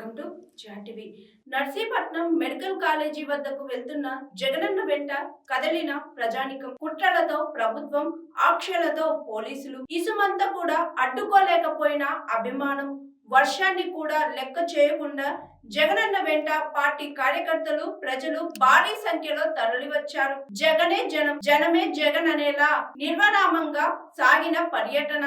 Welcome to జాటివి Narsipatnam medical college వద్దకు వెళ్తున్న జగనన్న వెంట కదలిన ప్రజానికం. కుట్రలతో ప్రభుత్వం ఆక్షలతో పోలీసులు ఇసుమంతా కూడా అడ్డుకోలేకపోయిన అభిమానం. వర్షాన్ని కూడా లెక్క చేయకుండా జగనన్న వెంట పార్టీ కార్యకర్తలు ప్రజలు భారీ సంఖ్యలో తరలివచ్చారు. జగనే జనం జనమే జగన్ అనేలా నిర్వనామంగా సాగిన పర్యటన.